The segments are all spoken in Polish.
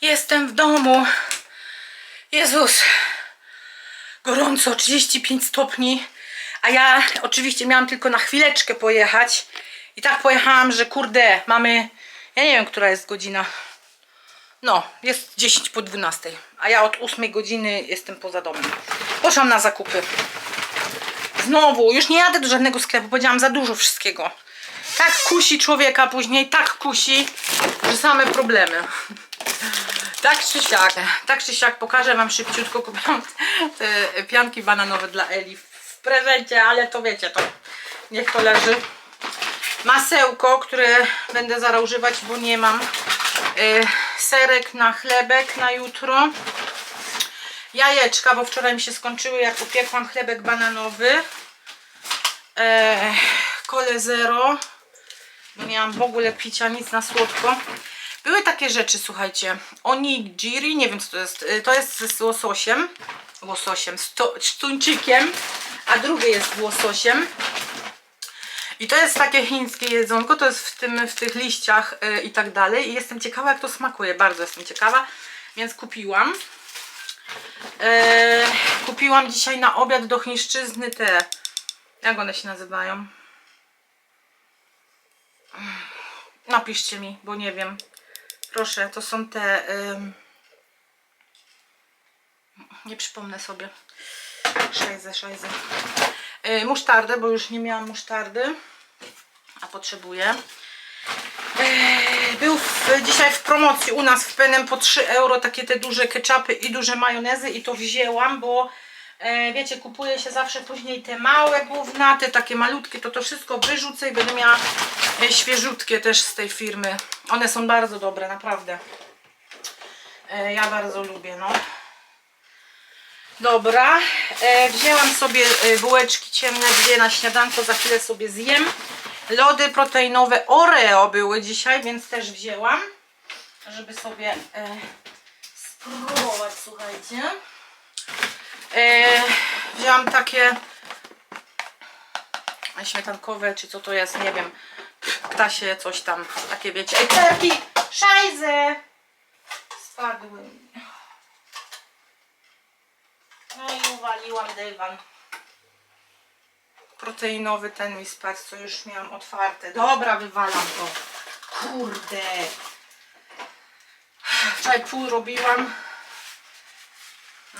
Jestem w domu. Jezus. Gorąco, 35 stopni. A ja oczywiście miałam tylko na chwileczkę pojechać. I tak pojechałam, że kurde, mamy... Ja nie wiem, która jest godzina. No, jest 10 po 12. A ja od 8 godziny jestem poza domem. Poszłam na zakupy. Znowu, już nie jadę do żadnego sklepu, powiedziałam za dużo wszystkiego. Tak kusi człowieka później, tak kusi, że same problemy. Tak czy siak, tak czy siak pokażę wam szybciutko, kupiłam te pianki bananowe dla Eli w prezencie, ale to wiecie, to niech to leży. Masełko, które będę zaraz używać, bo nie mam. Y, serek na chlebek na jutro. Jajeczka, bo wczoraj mi się skończyły, jak upiekłam chlebek bananowy. E, kole zero, bo nie mam w ogóle picia, nic na słodko. Były takie rzeczy, słuchajcie, onigiri, nie wiem co to jest, Y, to jest z łososiem, łososiem, sto, z tuńczykiem, a drugie jest z łososiem. I to jest takie chińskie jedzonko, to jest w, tym, w tych liściach y, i tak dalej. I jestem ciekawa, jak to smakuje, bardzo jestem ciekawa, więc kupiłam. E, kupiłam dzisiaj na obiad do chińszczyzny te, jak one się nazywają? Napiszcie mi, bo nie wiem. Proszę, to są te. nie przypomnę sobie. Szajze, szajze. Yy, musztardę, bo już nie miałam musztardy, a potrzebuję. Yy, Był w, dzisiaj w promocji u nas w Penem po 3 euro takie te duże ketchupy i duże majonezy i to wzięłam, bo wiecie, kupuje się zawsze później te małe główna, te takie malutkie, to to wszystko wyrzucę i będę miała e, świeżutkie też z tej firmy. One są bardzo dobre, naprawdę. E, ja bardzo lubię, no. Dobra, e, wzięłam sobie e, bułeczki ciemne, dwie na śniadanko, za chwilę sobie zjem. Lody proteinowe Oreo były dzisiaj, więc też wzięłam, żeby sobie e, spróbować, słuchajcie. E, wzięłam takie śmietankowe, czy co to jest, nie wiem, ptasie, coś tam, takie wiecie. Ej, terki, szajzy! Spadły. No i uwaliłam dywan. Proteinowy ten mi spadł, co już miałam otwarte. Dobra, wywalam to. Kurde. Wczoraj pół robiłam.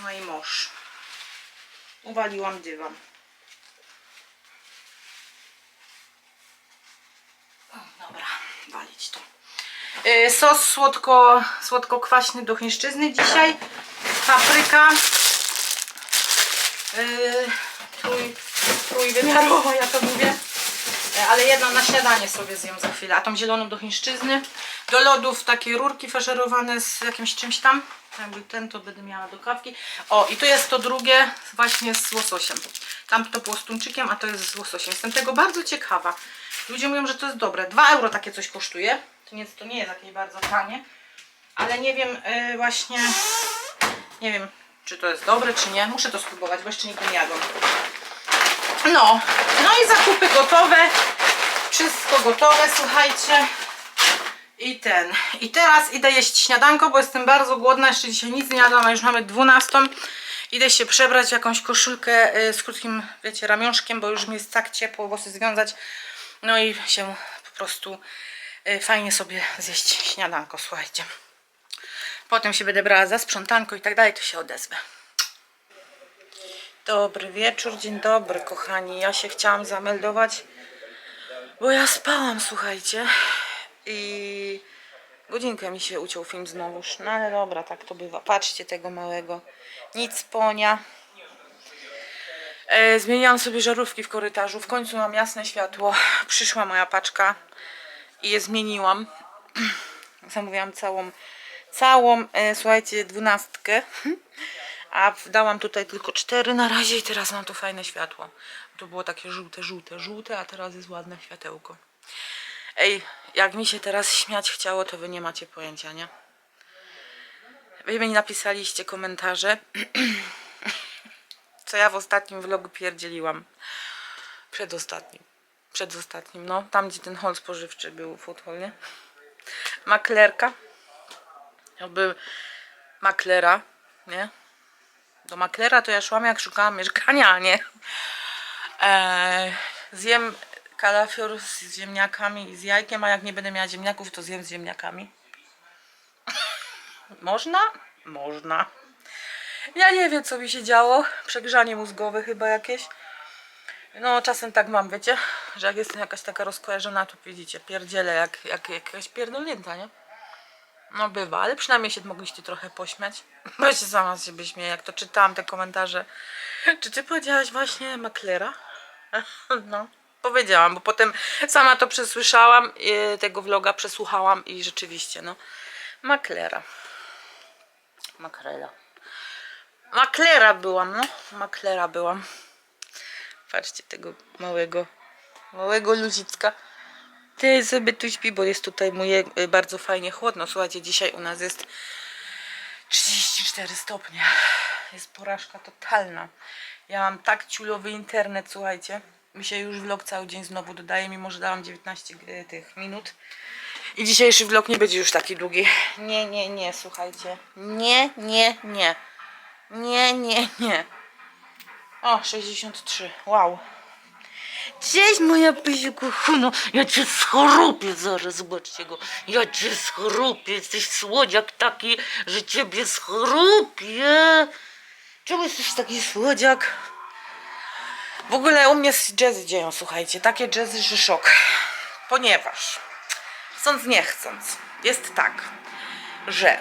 No i mąż. Uwaliłam dywan. Dobra, walić to. Y, Sos słodko, słodko-kwaśny do chińszczyzny dzisiaj. Papryka. Yy, trój, trójwymiarowa, ja to mówię. E, Ale jedną na śniadanie sobie zjem za chwilę. A tą zieloną do chińszczyzny. Do lodów takie rurki faszerowane z jakimś czymś tam. Jakby ten to będę miała do kawki. O, i tu jest to drugie właśnie z łososiem. Tam to było z tuńczykiem, a to jest z łososiem. Jestem tego bardzo ciekawa. Ludzie mówią, że to jest dobre. 2 euro takie coś kosztuje. To nie, to nie jest jakieś bardzo tanie. Ale nie wiem yy, właśnie... Nie wiem, czy to jest dobre, czy nie. Muszę to spróbować, bo jeszcze nigdy nie jadłam. No, no i zakupy gotowe. Wszystko gotowe, słuchajcie. I ten. I teraz idę jeść śniadanko, bo jestem bardzo głodna. Jeszcze dzisiaj nic nie jadłam, a już mamy 12. Idę się przebrać w jakąś koszulkę y, z krótkim, wiecie, ramionczkiem, bo już mi jest tak ciepło, włosy związać. No i się po prostu y, fajnie sobie zjeść śniadanko, słuchajcie. Potem się będę brała za sprzątanko i tak dalej, to się odezwę. Dobry wieczór, dzień dobry kochani. Ja się chciałam zameldować, bo ja spałam, słuchajcie. I godzinkę mi się uciął film znowuż. No ale dobra, tak to bywa. Patrzcie tego małego. Nic ponia. E, zmieniłam sobie żarówki w korytarzu. W końcu mam jasne światło. Przyszła moja paczka i je zmieniłam. Zamówiłam całą, całą, e, słuchajcie, dwunastkę. A dałam tutaj tylko cztery na razie i teraz mam tu fajne światło. To było takie żółte, żółte, żółte, a teraz jest ładne światełko. Ej, jak mi się teraz śmiać chciało, to wy nie macie pojęcia, nie? Wy mi napisaliście komentarze, co ja w ostatnim vlogu pierdzieliłam. Przedostatnim. Przedostatnim, no. Tam, gdzie ten hol spożywczy był, hall, nie? Maklerka. Jakby maklera, nie? Do maklera to ja szłam jak szukałam mieszkania, nie? Eee, zjem kalafior z ziemniakami i z jajkiem, a jak nie będę miała ziemniaków, to zjem z ziemniakami. Można? Można. Ja nie wiem, co mi się działo. Przegrzanie mózgowe chyba jakieś. No, czasem tak mam, wiecie, że jak jestem jakaś taka rozkojarzona, to widzicie, pierdzielę jak, jak jakaś pierdolnięta, nie? No bywa, ale przynajmniej się mogliście trochę pośmiać. Bo się sama z siebie śmieję, jak to czytałam te komentarze. Czy ty powiedziałaś właśnie maklera? No, powiedziałam, bo potem sama to przesłyszałam, i tego vloga przesłuchałam i rzeczywiście, no, maklera. Makrela. Maklera byłam, no, maklera byłam. Patrzcie tego małego, małego ludzicka. Ty sobie tu śpi, bo jest tutaj mu y, bardzo fajnie chłodno. Słuchajcie, dzisiaj u nas jest 34 stopnie. Jest porażka totalna. Ja mam tak ciulowy internet, słuchajcie. Mi się już vlog cały dzień znowu dodaje, mimo że dałam 19 y, tych minut. I dzisiejszy vlog nie będzie już taki długi. Nie, nie, nie, słuchajcie. Nie, nie, nie. Nie, nie, nie. O, 63. Wow. Cześć moja pysiu kuchuno. Ja cię schrupię zaraz, zobaczcie go. Ja cię schrupię. Jesteś słodziak taki, że ciebie schrupię. Czemu jesteś taki słodziak? W ogóle u mnie jazzy dzieją, słuchajcie. Takie jazzy, że szok. Ponieważ, chcąc nie chcąc, jest tak, że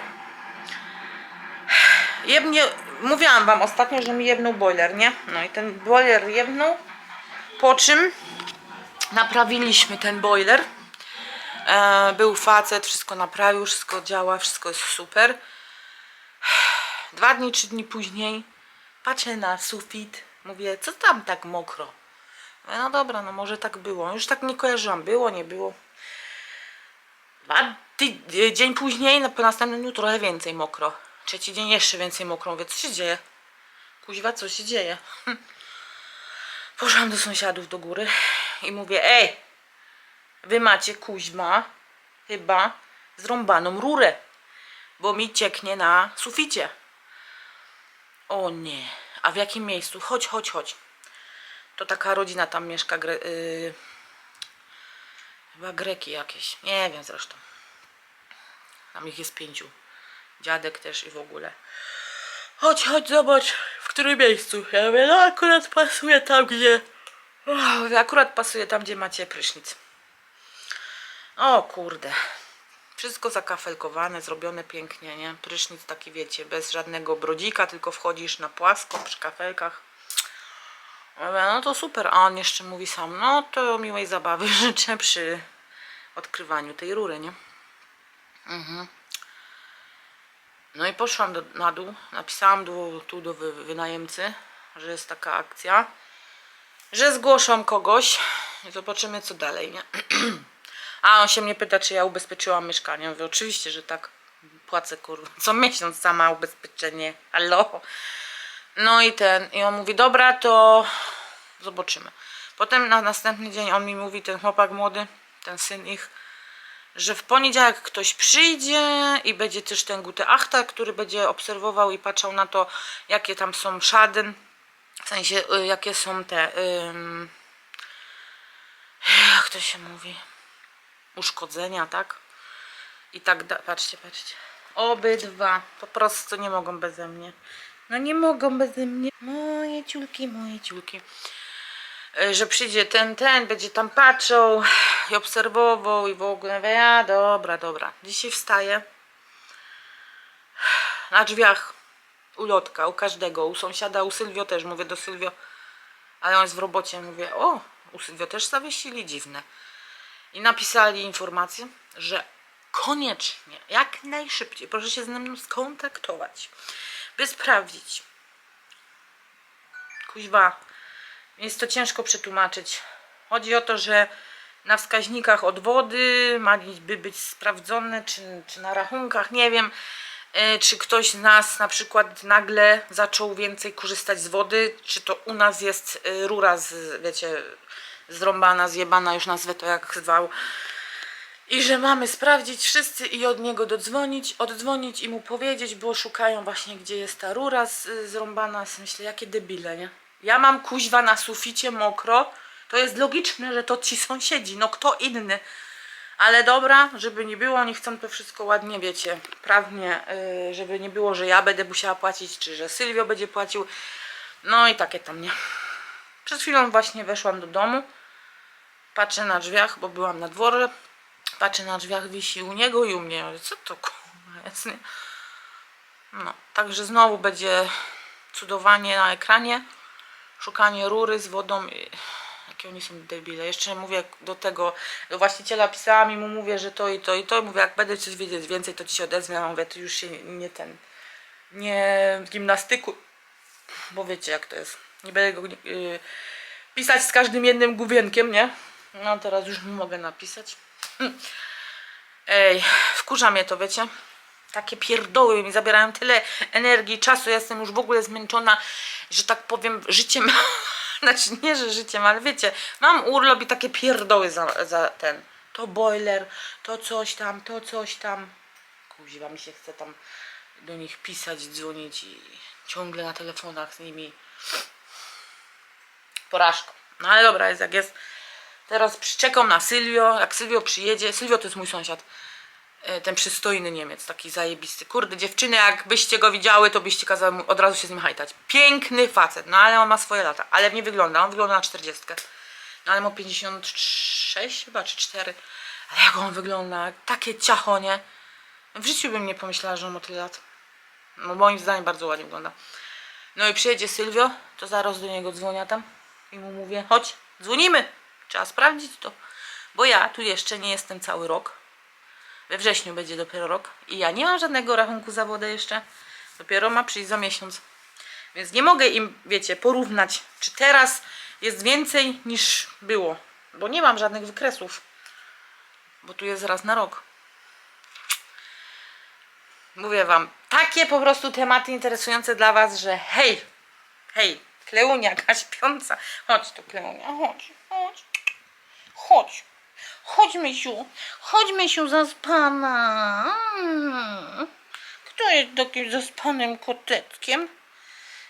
jebnie, mówiłam wam ostatnio, że mi jebnął boiler, nie? No i ten boiler jebnął, po czym naprawiliśmy ten boiler. E, był facet, wszystko naprawił, wszystko działa, wszystko jest super. Dwa dni, trzy dni później patrzę na sufit, mówię, co tam tak mokro? Mówię, No dobra, no może tak było. Już tak nie kojarzyłam, było, nie było. Dwa ty, dzień później, na po następnym dniu trochę więcej mokro. Trzeci dzień jeszcze więcej mokro. Mówię, co się dzieje? Kuźwa, co się dzieje? Poszłam do sąsiadów do góry i mówię, ej, wy macie kuźma chyba zrąbaną rurę, bo mi cieknie na suficie. O nie, a w jakim miejscu? Chodź, chodź, chodź. To taka rodzina tam mieszka, gre, yy, chyba Greki jakieś, nie wiem zresztą. Tam ich jest pięciu. Dziadek też i w ogóle. Chodź, chodź, zobacz, w którym miejscu. Ja mówię, no akurat pasuje tam, gdzie... Akurat pasuje tam, gdzie macie prysznic. O kurde. Wszystko zakafelkowane, zrobione pięknie, nie? Prysznic taki, wiecie, bez żadnego brodzika, tylko wchodzisz na płasko przy kafelkach. No to super. A on jeszcze mówi sam, no to miłej zabawy życzę przy odkrywaniu tej rury, nie? No i poszłam do, na dół, napisałam do, tu do wy, wynajemcy, że jest taka akcja, że zgłoszą kogoś i zobaczymy co dalej, nie? A on się mnie pyta, czy ja ubezpieczyłam mieszkanie. Mówię, oczywiście, że tak. Płacę kurwa co miesiąc sama ubezpieczenie. Halo? No i ten, i on mówi, dobra, to zobaczymy. Potem na następny dzień on mi mówi, ten chłopak młody, ten syn ich, że w poniedziałek ktoś przyjdzie i będzie też ten Gute Achter, który będzie obserwował i patrzał na to, jakie tam są szaden, w sensie, y, jakie są te, ym, jak to się mówi, uszkodzenia, tak? I tak, patrzcie, patrzcie. Obydwa po prostu nie mogą beze mnie. No nie mogą beze mnie. Moje ciulki, moje ciulki. E, że przyjdzie ten, ten, będzie tam patrzył i obserwował i w ogóle, ja, dobra, dobra. Dzisiaj wstaję na drzwiach ulotka u każdego, u sąsiada, u Sylwio też, mówię do Sylwio, ale on jest w robocie, mówię, o, u Sylwio też zawiesili, dziwne. I napisali informację, że koniecznie, jak najszybciej, proszę się ze mną skontaktować, by sprawdzić. Kuźwa, jest to ciężko przetłumaczyć. Chodzi o to, że na wskaźnikach od wody ma by być sprawdzone, czy, czy na rachunkach, nie wiem, e, czy ktoś z nas na przykład nagle zaczął więcej korzystać z wody, czy to u nas jest e, rura, z, wiecie, zrąbana, zjebana, już nazwę to jak zwał. I że mamy sprawdzić wszyscy i od niego dodzwonić, oddzwonić i mu powiedzieć, bo szukają właśnie gdzie jest ta rura z, zrąbana. Myślę, jakie debile, nie? Ja mam kuźwa na suficie mokro. To jest logiczne, że to ci sąsiedzi, no kto inny. Ale dobra, żeby nie było, nie chcą to wszystko ładnie, wiecie, prawnie, yy, żeby nie było, że ja będę musiała płacić, czy że Sylwio będzie płacił. No i takie tam, nie? Przed chwilą właśnie weszłam do domu. Patrzę na drzwiach, bo byłam na dworze. Patrzę na drzwiach, wisi u niego i u mnie. Co to kurwa jest, nie? No, także znowu będzie cudowanie na ekranie. Szukanie rury z wodą. Jakie oni są debile. Jeszcze mówię do tego, do właściciela pisałam i mu mówię, że to i to i to. Mówię, jak będę coś wiedzieć więcej, to ci się odezwę. Ja mówię, to już się nie ten, nie gimnastyku, bo wiecie jak to jest. Nie będę go yy, pisać z każdym jednym główienkiem, nie? No teraz już mogę napisać. Ej, wkurza mnie to, wiecie? Takie pierdoły mi zabierają tyle energii, czasu. Ja jestem już w ogóle zmęczona, że tak powiem, życiem. Znaczy nie, że życiem, ale wiecie, mam urlop i takie pierdoły za, za ten. To boiler, to coś tam, to coś tam. Kuźwa mi się chce tam do nich pisać, dzwonić i ciągle na telefonach z nimi. Porażka. No ale dobra, jest jak jest. Teraz czekam na Sylwio. Jak Sylwio przyjedzie, Sylwio to jest mój sąsiad. E, Ten przystojny Niemiec, taki zajebisty. Kurde, dziewczyny, jakbyście go widziały, to byście kazały mu od razu się z nim hajtać. Piękny facet, no ale on ma swoje lata. Ale nie wygląda, on wygląda na 40. No ale ma 56 chyba, czy 4. Ale jak on wygląda, takie ciachonie. W życiu bym nie pomyślała, że on ma tyle lat. No moim zdaniem bardzo ładnie wygląda. No i przyjedzie Sylwio, to zaraz do niego dzwonię tam i mu mówię, chodź, dzwonimy. Trzeba sprawdzić to. Bo ja tu jeszcze nie jestem cały rok. We wrześniu będzie dopiero rok. I ja nie mam żadnego rachunku za wodę jeszcze. Dopiero ma przyjść za miesiąc. Więc nie mogę im, wiecie, porównać, czy teraz jest więcej niż było. Bo nie mam żadnych wykresów. Bo tu jest raz na rok. Mówię wam, takie po prostu tematy interesujące dla was, że hej, hej, Kleunia, jaka śpiąca. Chodź tu, Kleunia, chodź, chodź. Chodź. Mysiu. Chodź, Mysiu, zaspana. Mm. Kto jest takim zaspanym koteckiem?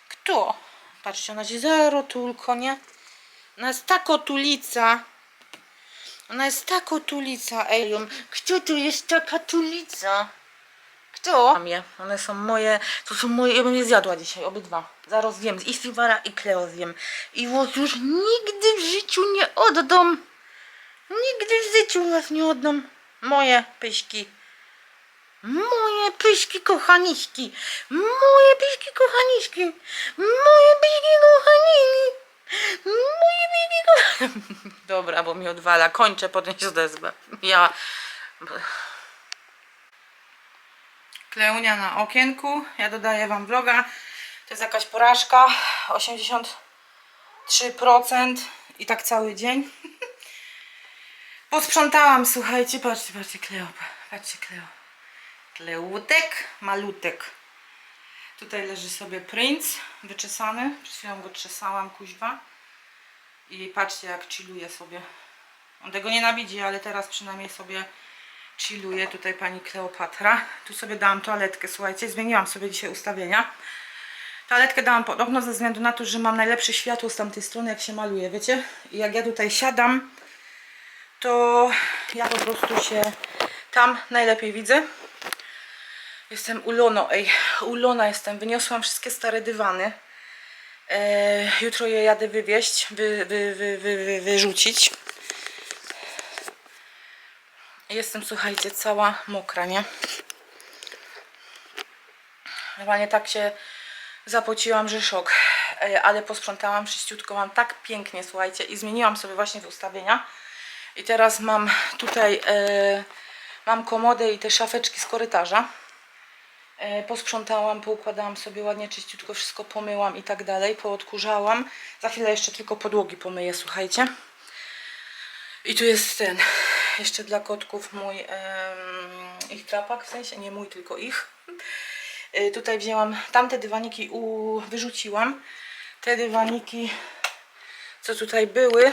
Kto? Patrzcie, ona się zero tulko, nie? Ona jest tak otulica. Ona jest tak otulica, Elium. Kto tu jest taka tulica? Kto? Mam. One są moje. To są moje. Ja bym je zjadła dzisiaj, obydwa. Zaraz zjem. I Silvara, i Cleo zjem. I was już nigdy w życiu nie oddam. Nigdy w życiu was nie oddam. Moje pyśki. Moje pyśki kochaniśki. Moje pyśki kochaniśki. Moje pyśki kochani. Moje pyśki kochani. Dobra, bo mi odwala. Kończę, potem się odezwę. Ja... Kleunia na okienku. Ja dodaję wam vloga. To jest jakaś porażka. 83% i tak cały dzień. Posprzątałam, słuchajcie, patrzcie, patrzcie, Kleo, patrzcie, Kleo. Kleutek, malutek. Tutaj leży sobie princ, wyczesany. Przed chwilą go czesałam, kuźwa. I patrzcie, jak chilluje sobie. On tego nienawidzi, ale teraz przynajmniej sobie chilluje. Tutaj pani Kleopatra. Tu sobie dałam toaletkę, słuchajcie, zmieniłam sobie dzisiaj ustawienia. Toaletkę dałam pod okno ze względu na to, że mam najlepsze światło z tamtej strony, jak się maluje, wiecie? I jak ja tutaj siadam, to ja po prostu się tam najlepiej widzę. Jestem ulono, ej, ulona jestem. Wyniosłam wszystkie stare dywany. E, jutro je jadę wywieźć, wy, wy, wy, wy, wy, wyrzucić. Jestem, słuchajcie, cała mokra, nie? Normalnie tak się zapociłam, że szok. E, ale posprzątałam czyściutko, mam tak pięknie, słuchajcie, i zmieniłam sobie właśnie w ustawienia. I teraz mam tutaj, e, mam komodę i te szafeczki z korytarza. E, posprzątałam, poukładałam sobie ładnie, czyściutko wszystko pomyłam i tak dalej, poodkurzałam. Za chwilę jeszcze tylko podłogi pomyję, słuchajcie. I tu jest ten, jeszcze dla kotków mój, em, ich trapak, w sensie nie mój, tylko ich. Y, tutaj wzięłam, tamte dywaniki u, wyrzuciłam. Te dywaniki, co tutaj były,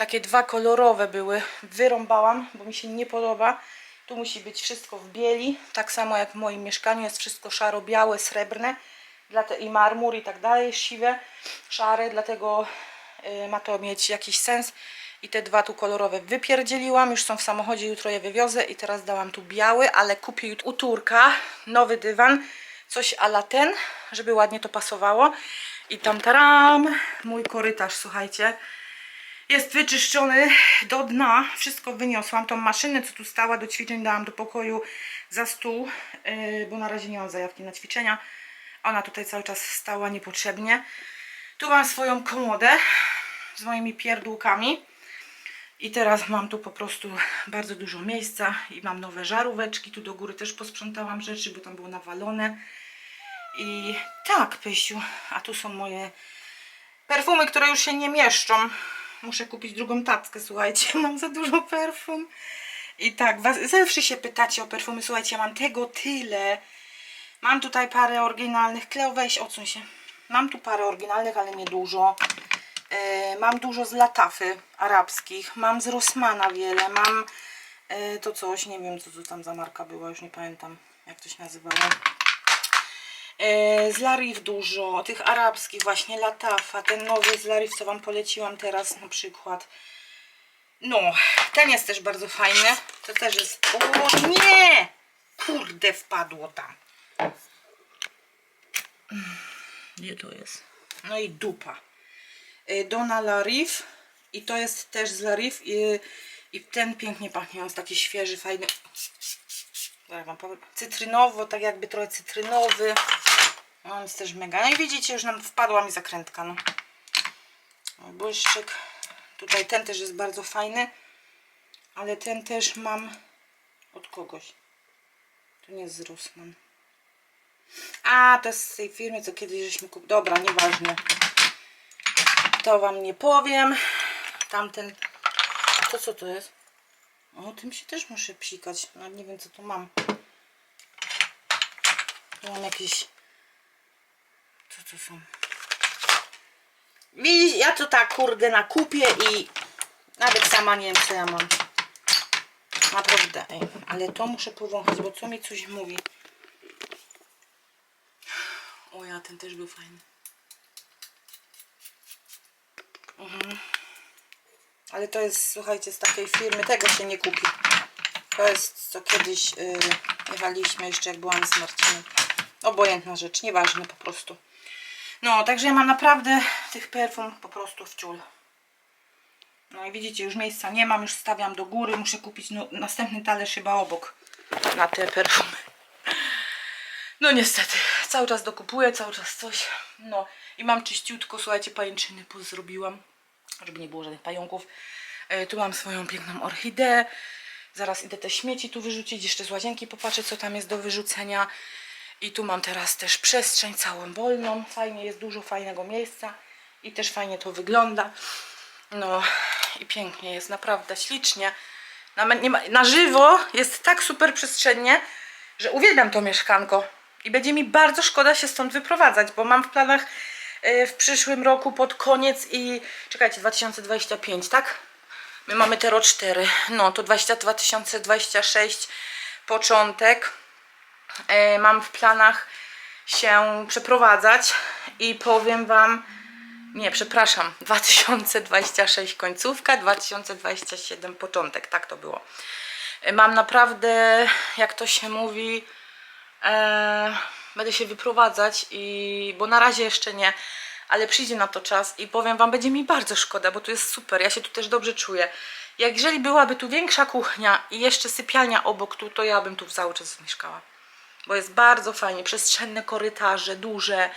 Takie dwa kolorowe były. Wyrąbałam, bo mi się nie podoba. Tu musi być wszystko w bieli. Tak samo jak w moim mieszkaniu jest wszystko szaro-białe, srebrne. I marmur i tak dalej, siwe, szare. Dlatego y, ma to mieć jakiś sens. I te dwa tu kolorowe wypierdzieliłam. Już są w samochodzie, jutro je wywiozę. I teraz dałam tu biały, ale kupię u Turka nowy dywan. Coś ala ten, żeby ładnie to pasowało. I tam taram, mój korytarz, słuchajcie. Jest wyczyszczony do dna. Wszystko wyniosłam. Tą maszynę, co tu stała do ćwiczeń, dałam do pokoju za stół, yy, bo na razie nie mam zajawki na ćwiczenia. Ona tutaj cały czas stała niepotrzebnie. Tu mam swoją komodę z moimi pierdółkami. I teraz mam tu po prostu bardzo dużo miejsca i mam nowe żaróweczki. Tu do góry też posprzątałam rzeczy, bo tam było nawalone. I tak, Pysiu, a tu są moje perfumy, które już się nie mieszczą. Muszę kupić drugą tackę, słuchajcie, mam za dużo perfum. I tak, was, zawsze się pytacie o perfumy, słuchajcie, mam tego tyle. Mam tutaj parę oryginalnych, Kleo weź, odsuń się. Mam tu parę oryginalnych, ale nie dużo. E, mam dużo z latafy arabskich, mam z Rossmana wiele, mam e, to coś, nie wiem co to tam za marka była, już nie pamiętam jak to się nazywało. E, z Larif dużo, tych arabskich właśnie, Latafa, ten nowy z Larif, co Wam poleciłam teraz na przykład. No, ten jest też bardzo fajny, to też jest, o nie! Kurde, wpadło tam. Gdzie to jest? No i dupa. Y, Donna Larif i to jest też z Larif i, i ten pięknie pachnie, on jest taki świeży, fajny. Wam powiem. Cytrynowo, tak jakby trochę cytrynowy. No, On jest też mega. No i widzicie, już nam wpadła mi zakrętka. No. Błyszczyk. Tutaj ten też jest bardzo fajny. Ale ten też mam od kogoś. To nie jest z. A, to jest z tej firmy, co kiedyś żeśmy kupili. Dobra, nieważne. To wam nie powiem. Tamten. To co to jest? O, tym się też muszę psikać. No nie wiem co tu mam. Tu mam jakieś. Co to są? Widzisz, ja to tak kurde nakupię i nawet sama nie wiem co ja mam. Naprawdę, ej, ale to muszę powąchać, bo co mi coś mówi. O ja, ten też był fajny. Mhm. Ale to jest, słuchajcie, z takiej firmy, tego się nie kupi. To jest, co kiedyś yy, jeszcze, jak byłam z Marcinem. Obojętna rzecz, nieważne po prostu. No, także ja mam naprawdę tych perfum po prostu w ciul. No i widzicie, już miejsca nie mam, już stawiam do góry. Muszę kupić no, następny talerz chyba obok na te perfumy. No niestety, cały czas dokupuję, cały czas coś. No i mam czyściutko, słuchajcie, pajęczyny pozrobiłam, żeby nie było żadnych pająków. E, tu mam swoją piękną orchideę. Zaraz idę te śmieci tu wyrzucić, jeszcze z łazienki popatrzę, co tam jest do wyrzucenia. I tu mam teraz też przestrzeń całą wolną. Fajnie, jest dużo fajnego miejsca i też fajnie to wygląda. No i pięknie jest, naprawdę ślicznie. Na, ma, na żywo jest tak super przestrzennie, że uwielbiam to mieszkanko. I będzie mi bardzo szkoda się stąd wyprowadzać, bo mam w planach w przyszłym roku pod koniec i czekajcie, 2025, tak? My mamy teraz 4. No to 20, 2026 początek. E, mam w planach się przeprowadzać i powiem Wam, nie, przepraszam, 2026 końcówka, 2027 początek, tak to było. E, Mam naprawdę, jak to się mówi, e, będę się wyprowadzać i bo na razie jeszcze nie, ale przyjdzie na to czas i powiem wam, będzie mi bardzo szkoda, bo tu jest super, ja się tu też dobrze czuję. Jak jeżeli byłaby tu większa kuchnia i jeszcze sypialnia obok tu, to ja bym tu cały czas mieszkała. Bo jest bardzo fajnie, przestrzenne korytarze, duże.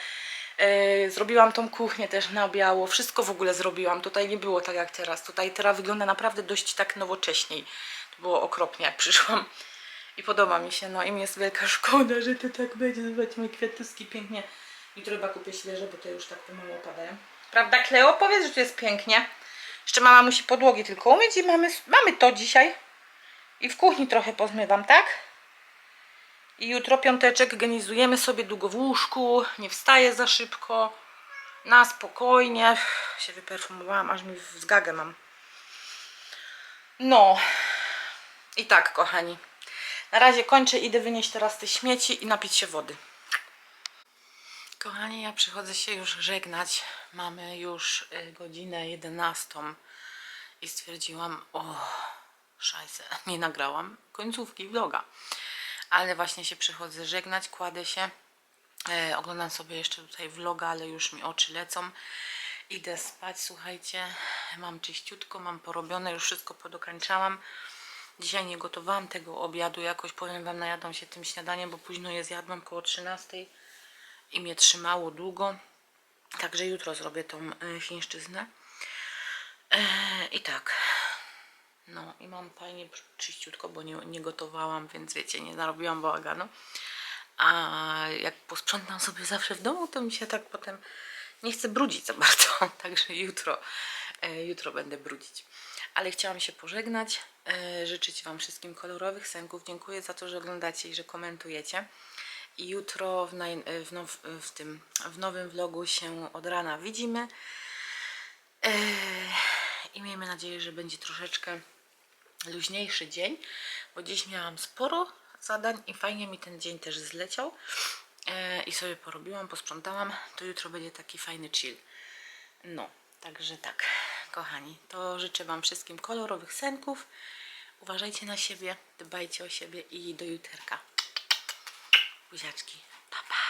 Yy, zrobiłam tą kuchnię też na biało, wszystko w ogóle zrobiłam. Tutaj nie było tak jak teraz. Tutaj teraz wygląda naprawdę dość tak nowocześniej. To było okropnie jak przyszłam. I podoba mi się, no i mi jest wielka szkoda, że to tak będzie. Zobaczcie, moje kwiatuski pięknie. Jutro chyba kupię świeże, bo te już tak pomału opadają. Prawda, Kleo? Powiedz, że tu jest pięknie. Jeszcze mama musi podłogi tylko umyć i mamy, mamy to dzisiaj. I w kuchni trochę pozmywam, tak? I jutro piąteczek genizujemy sobie długo w łóżku, nie wstaję za szybko, na spokojnie. Się wyperfumowałam, aż mi w mam. No. I tak, kochani. Na razie kończę, idę wynieść teraz te śmieci i napić się wody. Kochani, ja przychodzę się już żegnać. Mamy już y, godzinę 11 i stwierdziłam, o, szajse, nie nagrałam końcówki vloga. Ale właśnie się przychodzę żegnać, kładę się. E, oglądam sobie jeszcze tutaj vloga, ale już mi oczy lecą. Idę spać, słuchajcie. Mam czyściutko, mam porobione, już wszystko podokańczałam. Dzisiaj nie gotowałam tego obiadu, jakoś powiem Wam, najadłam się tym śniadaniem, bo późno je zjadłam koło 13 i mnie trzymało długo. Także jutro zrobię tą y, chińszczyznę. E, I tak. No i mam fajnie czyściutko, bo nie, nie gotowałam, więc wiecie, nie narobiłam bałaganu. A jak posprzątam sobie zawsze w domu, to mi się tak potem nie chce brudzić za bardzo. Także jutro, e, jutro będę brudzić. Ale chciałam się pożegnać, e, życzyć Wam wszystkim kolorowych senków. Dziękuję za to, że oglądacie i że komentujecie. I jutro w, naj, w, now, w, tym, w nowym vlogu się od rana widzimy. E, I miejmy nadzieję, że będzie troszeczkę luźniejszy dzień, bo dziś miałam sporo zadań i fajnie mi ten dzień też zleciał e, i sobie porobiłam, posprzątałam, to jutro będzie taki fajny chill. No, także tak, kochani, to życzę Wam wszystkim kolorowych senków. Uważajcie na siebie, dbajcie o siebie i do juterka. Buziaczki, pa pa!